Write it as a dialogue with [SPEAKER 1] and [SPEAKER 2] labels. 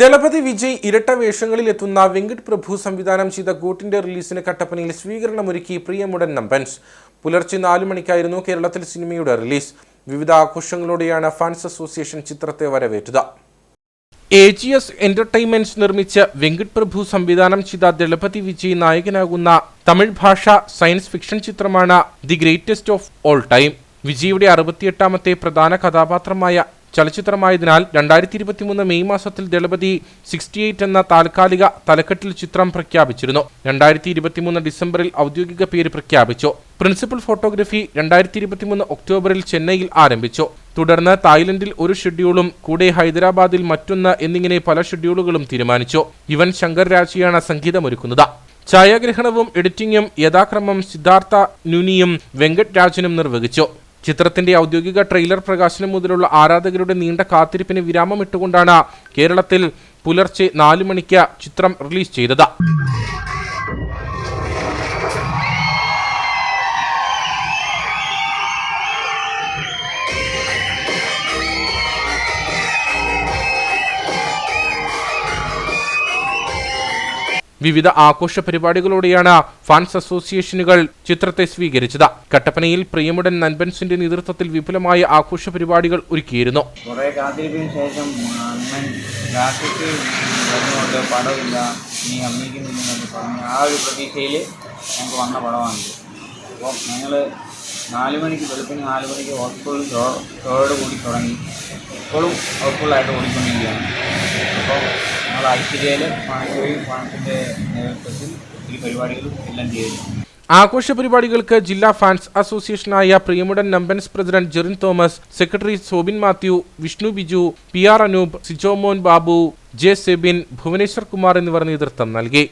[SPEAKER 1] ദളപതി വിജയ് ഇരട്ട വേഷങ്ങളിൽ എത്തുന്ന വെങ്കട് പ്രഭു സംവിധാനം ചെയ്ത ഗോട്ടിന്റെ റിലീസിന് കട്ടപ്പനയിൽ സ്വീകരണമൊരുക്കി പ്രിയമുടൻ നമ്പൻസ്. പുലർച്ചെ നാലു മണിക്കായിരുന്നു കേരളത്തിൽ സിനിമയുടെ റിലീസ്. വിവിധ ആഘോഷങ്ങളോടെയാണ് ഫാൻസ് അസോസിയേഷൻ ചിത്രത്തെ വരവേറ്റത്. എ ജി എസ് എന്റർടൈൻമെന്റ്സ് നിർമ്മിച്ച് വെങ്കട് പ്രഭു സംവിധാനം ചെയ്ത ദളപതി വിജയ് നായകനാകുന്ന തമിഴ് ഭാഷ സയൻസ് ഫിക്ഷൻ ചിത്രമാണ് the greatest of all time. വിജയുടെ അറുപത്തിയെട്ടാമത്തെ പ്രധാന കഥാപാത്രമായ ചലച്ചിത്രമായതിനാൽ രണ്ടായിരത്തി ഇരുപത്തിമൂന്ന് മെയ് മാസത്തിൽ ദളപതി സിക്സ്റ്റി എയ്റ്റ് എന്ന താൽക്കാലിക തലക്കെട്ടിൽ ചിത്രം പ്രഖ്യാപിച്ചിരുന്നു. രണ്ടായിരത്തി ഇരുപത്തിമൂന്ന് ഡിസംബറിൽ ഔദ്യോഗിക പേര് പ്രഖ്യാപിച്ചു. പ്രിൻസിപ്പൽ ഫോട്ടോഗ്രഫി രണ്ടായിരത്തി ഇരുപത്തിമൂന്ന് ഒക്ടോബറിൽ ചെന്നൈയിൽ ആരംഭിച്ചു. തുടർന്ന് തായ്ലൻഡിൽ ഒരു ഷെഡ്യൂളും കൂടെ ഹൈദരാബാദിൽ മറ്റൊന്ന് എന്നിങ്ങനെ പല ഷെഡ്യൂളുകളും തീരുമാനിച്ചു. ഇവൻ ശങ്കർ രാജിയാണ് സംഗീതമൊരുക്കുന്നത്. ഛായാഗ്രഹണവും എഡിറ്റിംഗും യഥാക്രമം സിദ്ധാർത്ഥ നുനിയും വെങ്കട് രാജനും നിർവഹിച്ചു. ചിത്രത്തിന്റെ ഔദ്യോഗിക ട്രെയിലർ പ്രകാശനം മുതലുള്ള ആരാധകരുടെ നീണ്ട കാത്തിരിപ്പിന് വിരാമമിട്ടുകൊണ്ടാണ് കേരളത്തിൽ പുലർച്ചെ നാലു മണിക്ക് ചിത്രം റിലീസ് ചെയ്തത്. വിവിധ ആഘോഷ പരിപാടികളോടെയാണ് ഫാൻസ് അസോസിയേഷനുകൾ ചിത്രത്തെ സ്വീകരിച്ചത്. കട്ടപ്പനയിൽ പ്രിയമുടൻ നൻബൻസിന്റെ നേതൃത്വത്തിൽ വിപുലമായ ആഘോഷ പരിപാടികൾ ഒരുക്കിയിരുന്നു.
[SPEAKER 2] കുറേ കാത്തിരിപ്പിന് ശേഷം വന്ന നാല് മണിക്ക് വെളുപ്പിന് നാല് മണിക്ക് ഹോസ്പിറ്റലിൽ ഷോയോട് കൂടി തുടങ്ങി. ഇപ്പോഴും ഹോസ്പിറ്റലായിട്ട് ഓടിക്കൊണ്ടിരിക്കുകയാണ്.
[SPEAKER 1] ആഘോഷ പരിപാടികൾക്ക് ജില്ലാ fans അസോസിയേഷനായ Priyamudan Nanbans president Jerin Thomas secretary Sobin Mathew Vishnu Biju P R Anoop Sijomon Babu J Sebin Bhuvaneshwar Kumar എന്നിവർ നേതൃത്വം നൽകി.